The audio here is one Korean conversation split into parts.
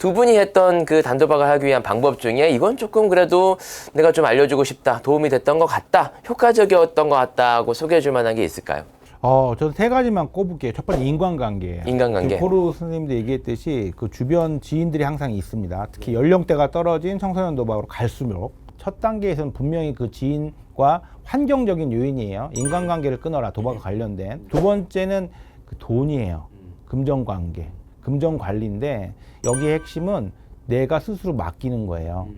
두 분이 했던 그 단도박을 하기 위한 방법 중에 이건 조금 그래도 내가 좀 알려주고 싶다, 도움이 됐던 것 같다, 효과적이었던 것 같다고 소개해 줄 만한 게 있을까요? 어, 저는 세 가지만 꼽을게요. 첫 번째 인간관계예요. 인간관계. 지금 코르 선생님도 얘기했듯이 그 주변 지인들이 항상 있습니다. 특히 연령대가 떨어진 청소년 도박으로 갈수록 첫 단계에서는 분명히 그 지인과 환경적인 요인이에요. 인간관계를 끊어라 도박과 관련된. 두 번째는 그 돈이에요. 금전관계, 금전 관리인데 여기의 핵심은 내가 스스로 맡기는 거예요.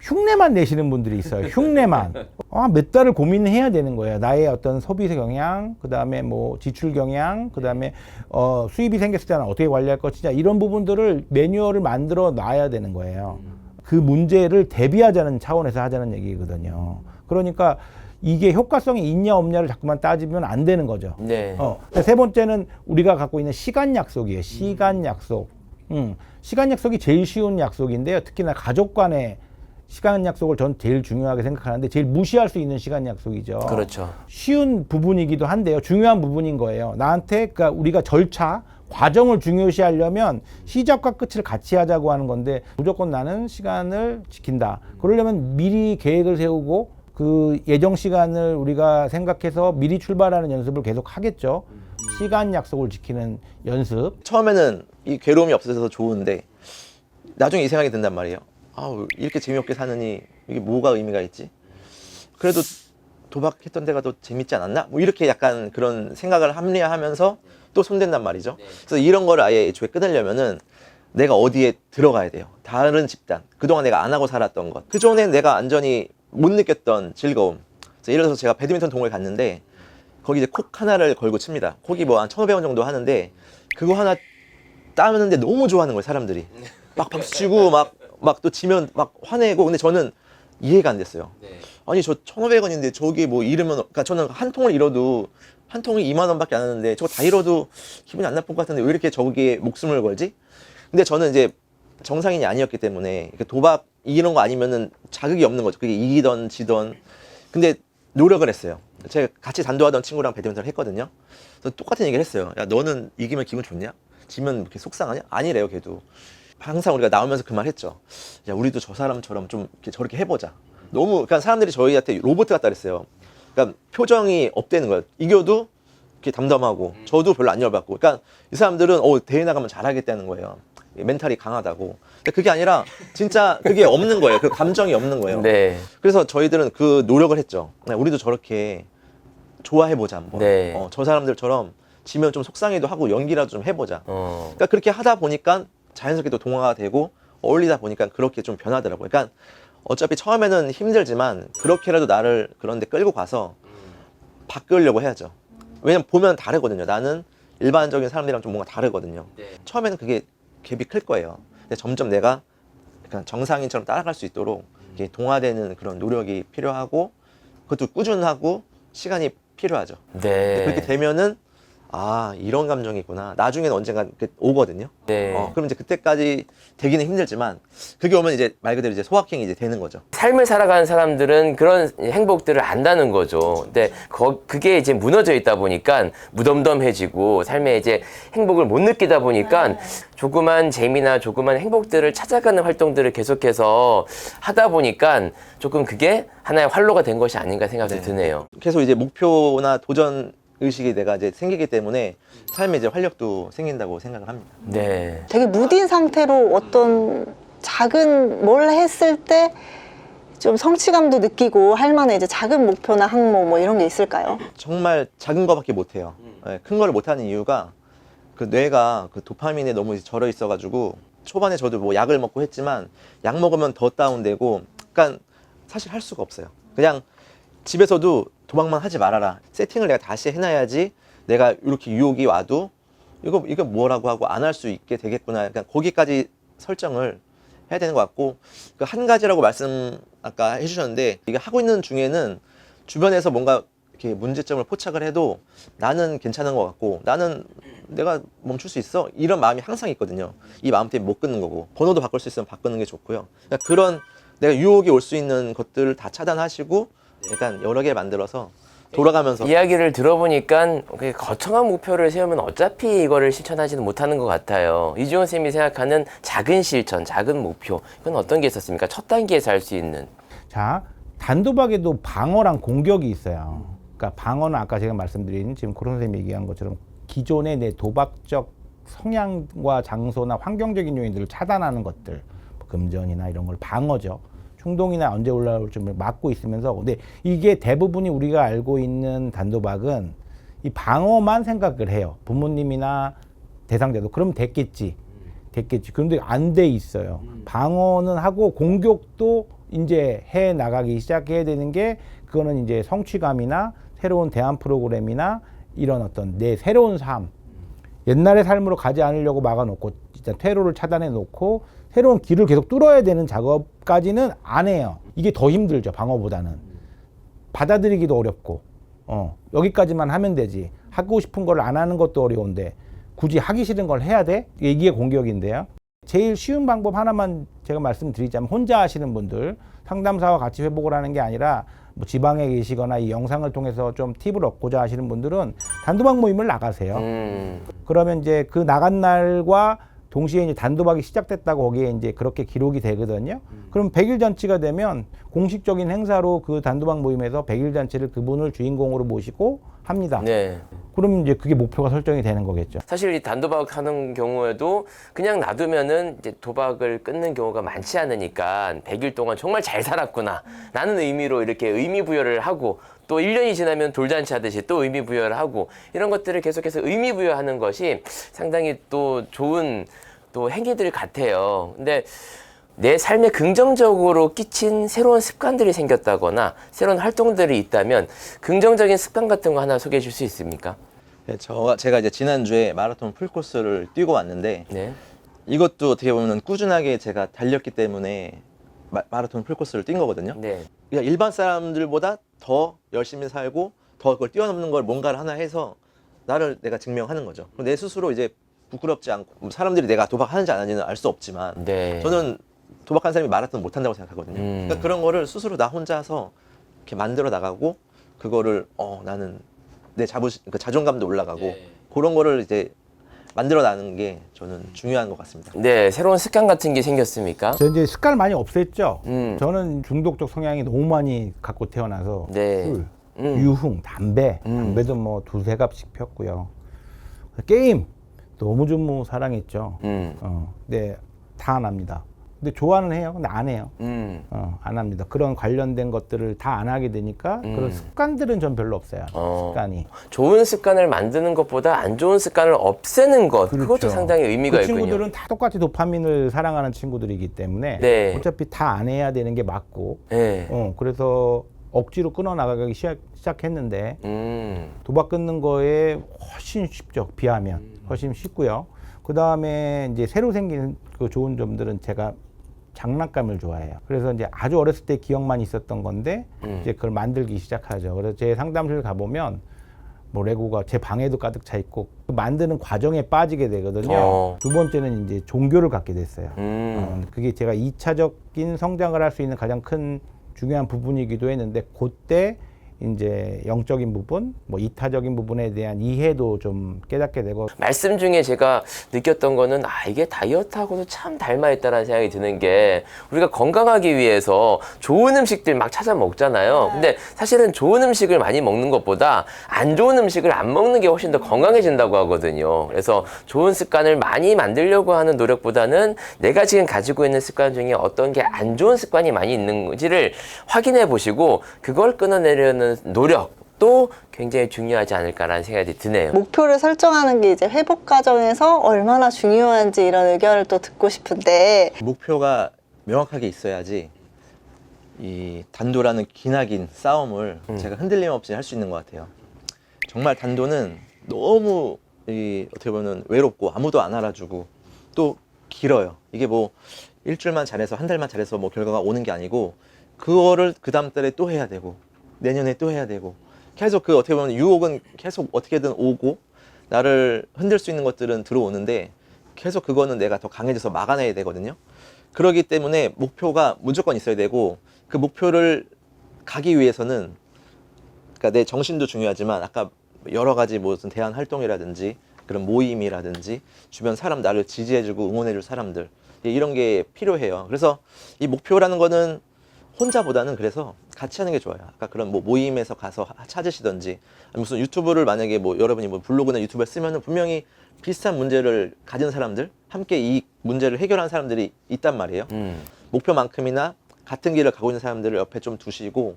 흉내만 내시는 분들이 있어요. 흉내만. 아, 몇 달을 고민해야 되는 거예요. 나의 어떤 소비 경향, 그 다음에 뭐 지출 경향, 그 다음에 어, 수입이 생겼을 때는 어떻게 관리할 것이냐 이런 부분들을 매뉴얼을 만들어 놔야 되는 거예요. 그 문제를 대비하자는 차원에서 하자는 얘기거든요. 그러니까 이게 효과성이 있냐 없냐를 자꾸만 따지면 안 되는 거죠. 네. 어. 세 번째는 우리가 갖고 있는 시간 약속이에요. 시간 약속. 음. 시간 약속이 제일 쉬운 약속인데요. 특히나 가족 간의 시간 약속을 전 제일 중요하게 생각하는데 제일 무시할 수 있는 시간 약속이죠. 그렇죠. 쉬운 부분이기도 한데요. 중요한 부분인 거예요. 나한테 그러니까 우리가 절차 과정을 중요시하려면 시작과 끝을 같이 하자고 하는 건데 무조건 나는 시간을 지킨다. 그러려면 미리 계획을 세우고 그 예정 시간을 우리가 생각해서 미리 출발하는 연습을 계속 하겠죠. 시간 약속을 지키는 연습. 처음에는 이 괴로움이 없어서 좋은데 나중에 이 생각이 든단 말이에요. 아 이렇게 재미없게 사느니 이게 뭐가 의미가 있지? 그래도 도박했던 데가 더 재밌지 않았나? 뭐 이렇게 약간 그런 생각을 합리화하면서 또 손댄단 말이죠. 그래서 이런 거를 아예 애초에 끊으려면은 내가 어디에 들어가야 돼요. 다른 집단. 그동안 내가 안 하고 살았던 것. 그전엔 내가 완전히 못 느꼈던 즐거움. 예를 들어서 제가 배드민턴 동호회 갔는데 거기 이제 콕 하나를 걸고 칩니다. 콕이 뭐 한 1,500원 정도 하는데 그거 하나 따는데 너무 좋아하는 거예요, 사람들이. 막 박수 치고 막 막 또 지면 막 화내고 근데 저는 이해가 안 됐어요. 아니 저 1,500원인데 저기 뭐 잃으면 그러니까 저는 한 통을 잃어도 한 통이 2만 원밖에 안 하는데 저거 다 잃어도 기분이 안 나쁠 것 같은데 왜 이렇게 저기에 목숨을 걸지? 근데 저는 이제 정상인이 아니었기 때문에 도박 이기는 거 아니면은 자극이 없는 거죠. 그게 이기던 지던. 근데 노력을 했어요. 제가 같이 단도하던 친구랑 배드민턴을 했거든요. 그래서 똑같은 얘기를 했어요. 야 너는 이기면 기분 좋냐? 지면 이렇게 속상하냐? 아니래요, 걔도. 항상 우리가 나오면서 그 말 했죠. 야 우리도 저 사람처럼 좀 이렇게 저렇게 해보자. 너무 그러니까 사람들이 저희한테 로봇 같다 그랬어요. 그러니까 표정이 업되는 거예요. 이겨도 이렇게 담담하고 저도 별로 안 열받고. 그러니까 이 사람들은 어 대회 나가면 잘하겠다는 거예요. 멘탈이 강하다고. 근데 그게 아니라 진짜 그게 없는 거예요. 그 감정이 없는 거예요. 네. 그래서 저희들은 그 노력을 했죠. 네, 우리도 저렇게 좋아해 보자 한번. 네. 어, 저 사람들처럼 지면 좀 속상해도 하고 연기라도 좀 해보자. 어. 그러니까 그렇게 하다 보니까 자연스럽게 또 동화가 되고 어울리다 보니까 그렇게 좀 변하더라고요. 그러니까 어차피 처음에는 힘들지만 그렇게라도 나를 그런데 끌고 가서 바꾸려고 해야죠. 왜냐면 보면 다르거든요. 나는 일반적인 사람들이랑 좀 뭔가 다르거든요. 처음에는 그게 갭이 클 거예요. 근데 점점 내가 약간 정상인처럼 따라갈 수 있도록 이렇게 동화되는 그런 노력이 필요하고 그것도 꾸준하고 시간이 필요하죠. 네. 그렇게 되면은 아 이런 감정이구나. 나중에는 언젠가 그 오거든요. 네. 어, 그럼 이제 그때까지 되기는 힘들지만 그게 오면 이제 말 그대로 이제 소확행이 이제 되는 거죠. 삶을 살아가는 사람들은 그런 행복들을 안다는 거죠. 근데 거, 그게 이제 무너져 있다 보니까 무덤덤해지고 삶에 이제 행복을 못 느끼다 보니까 조그만 재미나 조그만 행복들을 찾아가는 활동들을 계속해서 하다 보니까 조금 그게 하나의 활로가 된 것이 아닌가 생각이 네. 드네요. 계속 이제 목표나 도전 의식이 내가 이제 생기기 때문에 삶에 이제 활력도 생긴다고 생각을 합니다. 네. 되게 무딘 상태로 어떤 작은 뭘 했을 때 좀 성취감도 느끼고 할 만한 이제 작은 목표나 항목 뭐 이런 게 있을까요? 정말 작은 거밖에 못 해요. 예, 큰 거를 못 하는 이유가 그 뇌가 그 도파민에 너무 절어 있어가지고 초반에 저도 뭐 약을 먹고 했지만 약 먹으면 더 다운되고 그러니까 사실 할 수가 없어요. 그냥 집에서도 도박만 하지 말아라. 세팅을 내가 다시 해놔야지 내가 이렇게 유혹이 와도 이거 이거 뭐라고 하고 안 할 수 있게 되겠구나. 그러니까 거기까지 설정을 해야 되는 것 같고 그 한 가지라고 말씀 아까 해주셨는데 이게 하고 있는 중에는 주변에서 뭔가 이렇게 문제점을 포착을 해도 나는 괜찮은 것 같고 나는 내가 멈출 수 있어 이런 마음이 항상 있거든요. 이 마음 때문에 못 끊는 거고 번호도 바꿀 수 있으면 바꾸는 게 좋고요. 그러니까 그런 내가 유혹이 올 수 있는 것들을 다 차단하시고 약간 여러 개 만들어서 돌아가면서 이야기를 들어보니까 거창한 목표를 세우면 어차피 이거를 실천하지는 못하는 것 같아요. 이주원 쌤이 생각하는 작은 실천, 작은 목표 이건 어떤 게 있었습니까? 첫 단계에서 할 수 있는. 자, 단도박에도 방어랑 공격이 있어요. 그러니까 방어는 아까 제가 말씀드린 지금 고른 선생님이 얘기한 것처럼 기존의 내 도박적 성향과 장소나 환경적인 요인들을 차단하는 것들, 뭐 금전이나 이런 걸 방어죠. 충동이나 언제 올라올 줄 막고 있으면서 근데 이게 대부분이 우리가 알고 있는 단도박은 이 방어만 생각을 해요. 부모님이나 대상자도 그럼 됐겠지. 됐겠지. 그런데 안 돼 있어요. 방어는 하고 공격도 이제 해 나가기 시작해야 되는 게 그거는 이제 성취감이나 새로운 대안 프로그램이나 이런 어떤 내 새로운 삶 옛날의 삶으로 가지 않으려고 막아놓고 진짜 퇴로를 차단해 놓고 새로운 길을 계속 뚫어야 되는 작업까지는 안 해요. 이게 더 힘들죠 방어보다는 받아들이기도 어렵고 어 여기까지만 하면 되지 하고 싶은 걸 안 하는 것도 어려운데 굳이 하기 싫은 걸 해야 돼 이게 공격인데요. 제일 쉬운 방법 하나만 제가 말씀드리자면 혼자 하시는 분들 상담사와 같이 회복을 하는 게 아니라 뭐 지방에 계시거나 이 영상을 통해서 좀 팁을 얻고자 하시는 분들은 단도박 모임을 나가세요. 음, 그러면 이제 그 나간 날과 동시에 이제 단도박이 시작됐다고 거기에 이제 그렇게 기록이 되거든요. 그럼 100일 잔치가 되면 공식적인 행사로 그 단도박 모임에서 100일 잔치를 그분을 주인공으로 모시고 합니다. 네. 그러면 이제 그게 목표가 설정이 되는 거겠죠. 사실 이 단도박 하는 경우에도 그냥 놔두면은 이제 도박을 끊는 경우가 많지 않으니까 100일 동안 정말 잘 살았구나. 라는 의미로 이렇게 의미 부여를 하고 또 1년이 지나면 돌잔치 하듯이 또 의미 부여를 하고 이런 것들을 계속해서 의미 부여하는 것이 상당히 또 좋은 또 행위들 같아요. 근데 내 삶에 긍정적으로 끼친 새로운 습관들이 생겼다거나 새로운 활동들이 있다면 긍정적인 습관 같은 거 하나 소개해 줄 수 있습니까? 네, 저 제가 이제 지난주에 마라톤 풀코스를 뛰고 왔는데 네. 이것도 어떻게 보면 꾸준하게 제가 달렸기 때문에 마, 마라톤 풀코스를 뛴 거거든요. 네. 그러니까 일반 사람들보다 더 열심히 살고 더 그걸 뛰어넘는 걸 뭔가를 하나 해서 나를 내가 증명하는 거죠. 그럼 내 스스로 이제 부끄럽지 않고 뭐 사람들이 내가 도박하는지 안 하는지는 알 수 없지만 네. 저는 도박한 사람이 마라톤 못 한다고 생각하거든요. 음. 그러니까 그런 거를 스스로 나 혼자서 이렇게 만들어 나가고 그거를 어 나는 내 자부심 그 자존감도 올라가고 네. 그런 거를 이제 만들어 나는 게 저는 중요한 것 같습니다. 네, 새로운 습관 같은 게 생겼습니까? 저 이제 습관을 많이 없앴죠. 음. 저는 중독적 성향이 너무 많이 갖고 태어나서 네. 술, 음. 유흥, 담배, 음. 담배도 뭐 두세 갑씩 폈고요. 게임 너무 좀 뭐 사랑했죠. 음. 어, 네, 다안 합니다. 근데 좋아는 해요. 근데 안 해요. 음. 어, 안 합니다. 그런 관련된 것들을 다 안 하게 되니까 음. 그런 습관들은 전 별로 없어요. 어. 습관이. 좋은 습관을 만드는 것보다 안 좋은 습관을 없애는 것 그것도 그렇죠. 상당히 의미가 그 있군요. 친구들은 다 똑같이 도파민을 사랑하는 친구들이기 때문에 네. 어차피 다 안 해야 되는 게 맞고 네. 어, 그래서 억지로 끊어 나가기 시작, 시작했는데 음. 도박 끊는 거에 훨씬 쉽죠. 비하면 훨씬 쉽고요. 그 다음에 이제 새로 생긴 그 좋은 점들은 제가 장난감을 좋아해요. 그래서 이제 아주 어렸을 때 기억만 있었던 건데 음. 이제 그걸 만들기 시작하죠. 그래서 제 상담실 가 보면 뭐 레고가 제 방에도 가득 차 있고 그 만드는 과정에 빠지게 되거든요. 어. 두 번째는 이제 종교를 갖게 됐어요. 음. 어, 그게 제가 이차적인 성장을 할 수 있는 가장 큰 중요한 부분이기도 했는데 그때 이제 영적인 부분, 뭐 이타적인 부분에 대한 이해도 좀 깨닫게 되고 말씀 중에 제가 느꼈던 거는 아 이게 다이어트하고도 참 닮아 있다라는 생각이 드는 게 우리가 건강하기 위해서 좋은 음식들 막 찾아 먹잖아요. 근데 사실은 좋은 음식을 많이 먹는 것보다 안 좋은 음식을 안 먹는 게 훨씬 더 건강해진다고 하거든요. 그래서 좋은 습관을 많이 만들려고 하는 노력보다는 내가 지금 가지고 있는 습관 중에 어떤 게 안 좋은 습관이 많이 있는지를 확인해 보시고 그걸 끊어내려는 노력도 굉장히 중요하지 않을까라는 생각이 드네요. 목표를 설정하는 게 이제 회복 과정에서 얼마나 중요한지 이런 의견을 또 듣고 싶은데 목표가 명확하게 있어야지 이 단도라는 기나긴 싸움을 제가 흔들림 없이 할 수 있는 것 같아요. 정말 단도는 너무 이 어떻게 보면 외롭고 아무도 안 알아주고 또 길어요. 이게 뭐 일주일만 잘해서 한 달만 잘해서 뭐 결과가 오는 게 아니고 그거를 그 다음 달에 또 해야 되고 내년에 또 해야 되고 계속 그 어떻게 보면 유혹은 계속 어떻게든 오고 나를 흔들 수 있는 것들은 들어오는데 계속 그거는 내가 더 강해져서 막아내야 되거든요. 그러기 때문에 목표가 무조건 있어야 되고 그 목표를 가기 위해서는 그러니까 내 정신도 중요하지만 아까 여러 가지 무슨 대안 활동이라든지 그런 모임이라든지 주변 사람 나를 지지해주고 응원해줄 사람들 예, 이런 게 필요해요. 그래서 이 목표라는 거는 혼자보다는 그래서 같이 하는 게 좋아요. 아까 그런 뭐 모임에서 가서 하- 찾으시던지 무슨 유튜브를 만약에 뭐 여러분이 뭐 블로그나 유튜브에 쓰면은 분명히 비슷한 문제를 가진 사람들 함께 이 문제를 해결하는 사람들이 있단 말이에요. 음. 목표만큼이나 같은 길을 가고 있는 사람들을 옆에 좀 두시고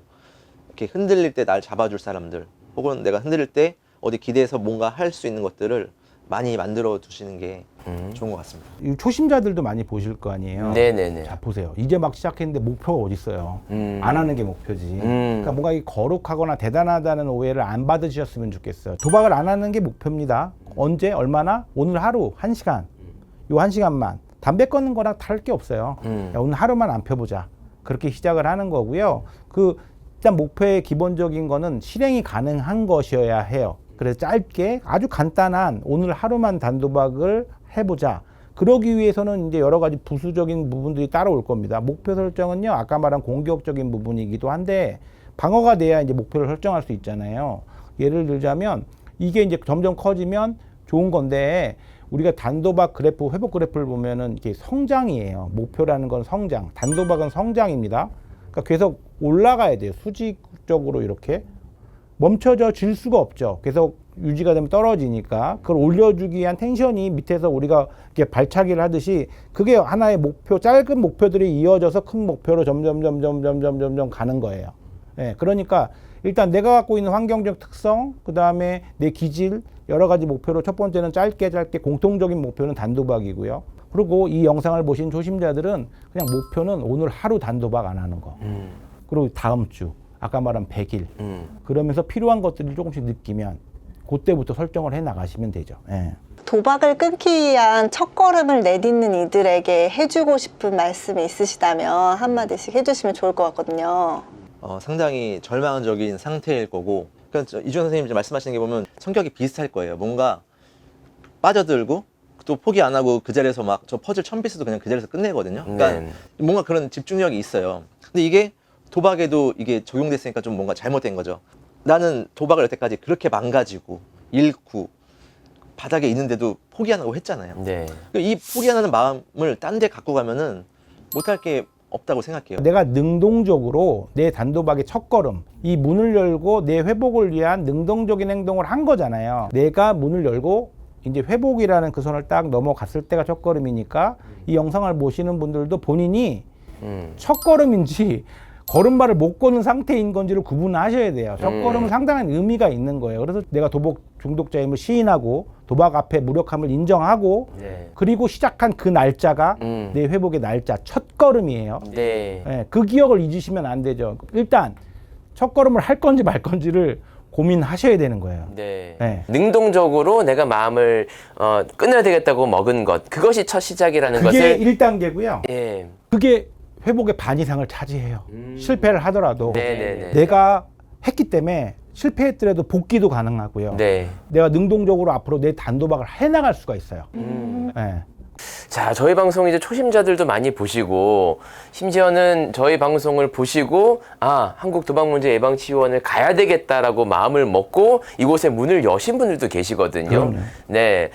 이렇게 흔들릴 때 날 잡아줄 사람들 혹은 내가 흔들릴 때 어디 기대해서 뭔가 할 수 있는 것들을 많이 만들어 두시는 게 음. 좋은 것 같습니다. 이 초심자들도 많이 보실 거 아니에요. 네네네. 자 보세요. 이제 막 시작했는데 목표가 어디 있어요? 음. 안 하는 게 목표지. 음. 그러니까 뭔가 이 거룩하거나 대단하다는 오해를 안 받으셨으면 좋겠어요. 도박을 안 하는 게 목표입니다. 언제 얼마나 오늘 하루 한 시간 요 한 시간만 담배 끊는 거랑 다를 게 없어요. 음. 야, 오늘 하루만 안 펴보자. 그렇게 시작을 하는 거고요. 그 일단 목표의 기본적인 거는 실행이 가능한 것이어야 해요. 그래서 짧게 아주 간단한 오늘 하루만 단도박을 해보자. 그러기 위해서는 이제 여러 가지 부수적인 부분들이 따라올 겁니다. 목표 설정은요, 아까 말한 공격적인 부분이기도 한데 방어가 돼야 이제 목표를 설정할 수 있잖아요. 예를 들자면 이게 이제 점점 커지면 좋은 건데 우리가 단도박 그래프, 회복 그래프를 보면은 이게 성장이에요. 목표라는 건 성장, 단도박은 성장입니다. 그러니까 계속 올라가야 돼요. 수직적으로 이렇게 멈춰져 질 수가 없죠. 계속 유지가 되면 떨어지니까 그걸 올려주기 위한 텐션이 밑에서 우리가 이렇게 발차기를 하듯이 그게 하나의 목표, 짧은 목표들이 이어져서 큰 목표로 점점 점점 점점 점점 가는 거예요. 예, 그러니까 일단 내가 갖고 있는 환경적 특성, 그 다음에 내 기질 여러 가지 목표로 첫 번째는 짧게 짧게 공통적인 목표는 단도박이고요. 그리고 이 영상을 보신 초심자들은 그냥 목표는 오늘 하루 단도박 안 하는 거. 음. 그리고 다음 주 아까 말한 100일 음. 그러면서 필요한 것들을 조금씩 느끼면 그때부터 설정을 해 나가시면 되죠. 예. 도박을 끊기 위한 첫걸음을 내딛는 이들에게 해주고 싶은 말씀이 있으시다면 한마디씩 해주시면 좋을 것 같거든요. 어, 상당히 절망적인 상태일 거고 그러니까 저 이준 선생님 이제 말씀하시는 게 보면 성격이 비슷할 거예요. 뭔가 빠져들고 또 포기 안 하고 그 자리에서 막 저 퍼즐 천 피스도 그냥 그 자리에서 끝내거든요. 그러니까 네. 뭔가 그런 집중력이 있어요. 근데 이게 도박에도 이게 적용됐으니까 좀 뭔가 잘못된 거죠. 나는 도박을 여태까지 그렇게 망가지고 잃고 바닥에 있는데도 포기 안 하고 했잖아요. 네. 이 포기 안 하는 마음을 딴 데 갖고 가면은 못할 게 없다고 생각해요. 내가 능동적으로 내 단도박의 첫걸음, 이 문을 열고 내 회복을 위한 능동적인 행동을 한 거잖아요. 내가 문을 열고 이제 회복이라는 그 선을 딱 넘어갔을 때가 첫걸음이니까 이 영상을 보시는 분들도 본인이 음. 첫걸음인지 걸음발을 못 거는 상태인 건지를 구분하셔야 돼요. 첫걸음은 음. 상당한 의미가 있는 거예요. 그래서 내가 도박 중독자임을 시인하고 도박 앞에 무력함을 인정하고 네. 그리고 시작한 그 날짜가 음. 내 회복의 날짜 첫 걸음이에요. 네. 예, 그 기억을 잊으시면 안 되죠. 일단 첫 걸음을 할 건지 말 건지를 고민하셔야 되는 거예요. 네. 네. 능동적으로 내가 마음을 어, 끊어야 되겠다고 먹은 것 그것이 첫 시작이라는 그게 것을 1단계고요. 예. 그게 회복의 반 이상을 차지해요. 음. 실패를 하더라도 네네네. 내가 했기 때문에 실패했더라도 복귀도 가능하고요. 네. 내가 능동적으로 앞으로 내 단도박을 해나갈 수가 있어요. 음. 예. 자, 저희 방송 이제 초심자들도 많이 보시고 심지어는 저희 방송을 보시고 아, 한국 도박 문제 예방 치유원을 가야 되겠다라고 마음을 먹고 이곳에 문을 여신 분들도 계시거든요. 그럼요. 네.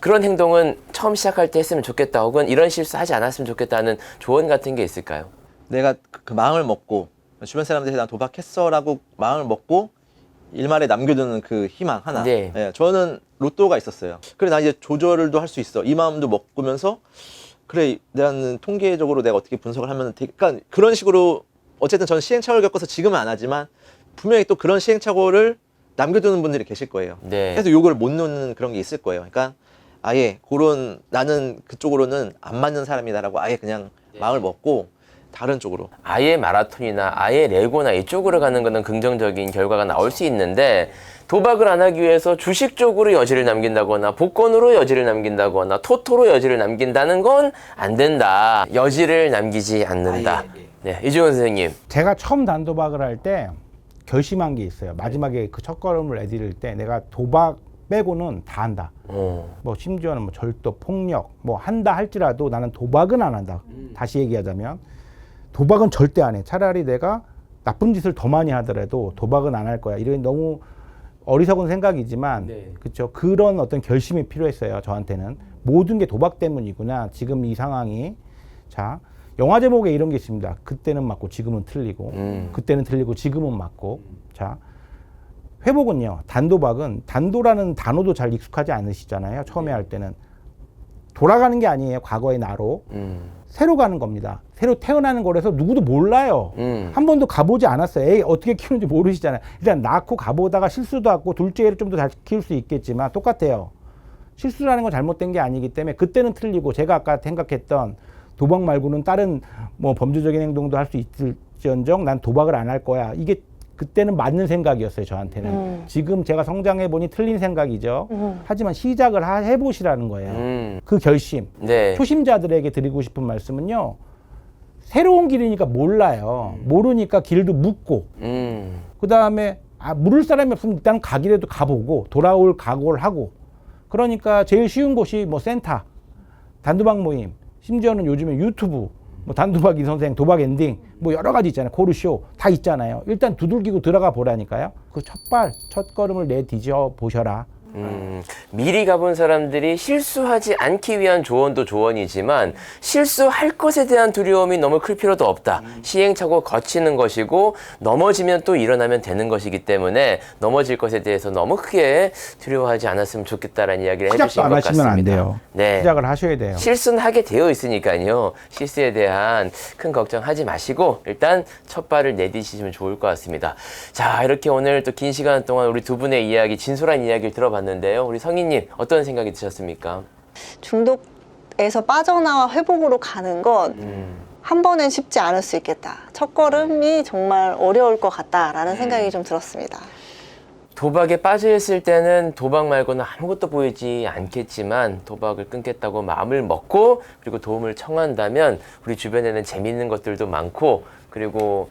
그런 행동은 처음 시작할 때 했으면 좋겠다 혹은 이런 실수 하지 않았으면 좋겠다는 조언 같은 게 있을까요? 내가 그- 그 마음을 먹고 주변 사람들이 나 도박했어라고 마음을 먹고 일말에 남겨두는 그 희망 하나. 네. 예, 저는 로또가 있었어요. 그래 나 이제 조절도 할 수 있어. 이 마음도 먹으면서 그래 나는 통계적으로 내가 어떻게 분석을 하면 되게 그러니까 그런 식으로 어쨌든 저는 시행착오를 겪어서 지금은 안 하지만 분명히 또 그런 시행착오를 남겨두는 분들이 계실 거예요. 네. 그래서 요걸 못 놓는 그런 게 있을 거예요. 그러니까 아예 그런 나는 그쪽으로는 안 맞는 사람이다라고 아예 그냥 마음을 먹고 다른 쪽으로 아예 마라톤이나 아예 레고나 이쪽으로 가는 거는 긍정적인 결과가 나올 수 있는데 도박을 안 하기 위해서 주식 쪽으로 여지를 남긴다거나 복권으로 여지를 남긴다거나 토토로 여지를 남긴다는 건 안 된다. 여지를 남기지 않는다. 네, 이주원 선생님. 제가 처음 단도박을 할 때 결심한 게 있어요. 마지막에 그 첫걸음을 내디딜 때 내가 도박 빼고는 다 한다. 어, 뭐 심지어는 뭐 절도, 폭력 뭐 한다 할지라도 나는 도박은 안 한다. 다시 얘기하자면 도박은 절대 안 해. 차라리 내가 나쁜 짓을 더 많이 하더라도 도박은 안 할 거야. 이런 너무 어리석은 생각이지만 네. 그렇죠. 그런 어떤 결심이 필요했어요. 저한테는 모든 게 도박 때문이구나. 지금 이 상황이 자 영화 제목에 이런 게 있습니다. 그때는 맞고 지금은 틀리고 음. 그때는 틀리고 지금은 맞고 자 회복은요. 단도박은 단도라는 단어도 잘 익숙하지 않으시잖아요. 처음에 할 때는 돌아가는 게 아니에요. 과거의 나로 음. 새로 가는 겁니다. 새로 태어나는 거라서 누구도 몰라요. 음. 한 번도 가보지 않았어요. 애 어떻게 키우는지 모르시잖아요. 일단 낳고 가보다가 실수도 하고 둘째를 좀 더 잘 키울 수 있겠지만 똑같아요. 실수라는 건 잘못된 게 아니기 때문에 그때는 틀리고 제가 아까 생각했던 도박 말고는 다른 뭐 범죄적인 행동도 할 수 있을지언정 난 도박을 안 할 거야. 이게 그때는 맞는 생각이었어요 저한테는. 음. 지금 제가 성장해 보니 틀린 생각이죠. 음. 하지만 시작을 하- 해보시라는 거예요. 음. 그 결심. 네. 초심자들에게 드리고 싶은 말씀은요. 새로운 길이니까 몰라요. 모르니까 길도 묻고 음. 그 다음에 아, 물을 사람이 없으면 일단 가기라도 가보고 돌아올 각오를 하고 그러니까 제일 쉬운 곳이 뭐 센터, 단도박 모임, 심지어는 요즘에 유튜브, 뭐 단도박 이 선생, 도박 엔딩, 뭐 여러 가지 있잖아요. 코르쇼 다 있잖아요. 일단 두들기고 들어가 보라니까요. 그 첫발, 첫 걸음을 내디뎌 보셔라. 음, 미리 가본 사람들이 실수하지 않기 위한 조언도 조언이지만 실수할 것에 대한 두려움이 너무 클 필요도 없다. 시행착오 거치는 것이고 넘어지면 또 일어나면 되는 것이기 때문에 넘어질 것에 대해서 너무 크게 두려워하지 않았으면 좋겠다라는 이야기를 해주신 시작도 안것 하시면 같습니다. 안 돼요. 네. 시작을 하셔야 돼요. 실수는 하게 되어 있으니까요. 실수에 대한 큰 걱정하지 마시고 일단 첫 발을 내디시면 좋을 것 같습니다. 자, 이렇게 오늘 또 긴 시간 동안 우리 두 분의 이야기, 진솔한 이야기를 들어봤 는데요. 우리 성희님 어떤 생각이 드셨습니까? 중독에서 빠져나와 회복으로 가는 건한 음, 번엔 쉽지 않을 수 있겠다. 첫 걸음이 정말 어려울 것 같다라는 생각이 좀 들었습니다. 도박에 빠져 있을 때는 도박 말고는 아무것도 보이지 않겠지만 도박을 끊겠다고 마음을 먹고 그리고 도움을 청한다면 우리 주변에는 재밌는 것들도 많고 그리고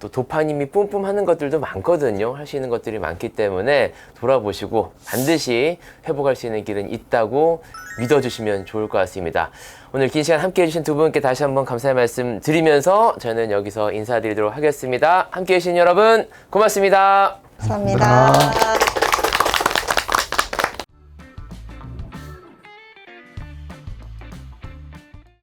또 도파님이 뿜뿜 하는 것들도 많거든요. 할 수 있는 것들이 많기 때문에 돌아보시고 반드시 회복할 수 있는 길은 있다고 믿어주시면 좋을 것 같습니다. 오늘 긴 시간 함께 해주신 두 분께 다시 한번 감사의 말씀 드리면서 저는 여기서 인사드리도록 하겠습니다. 함께 해주신 여러분 고맙습니다. 감사합니다.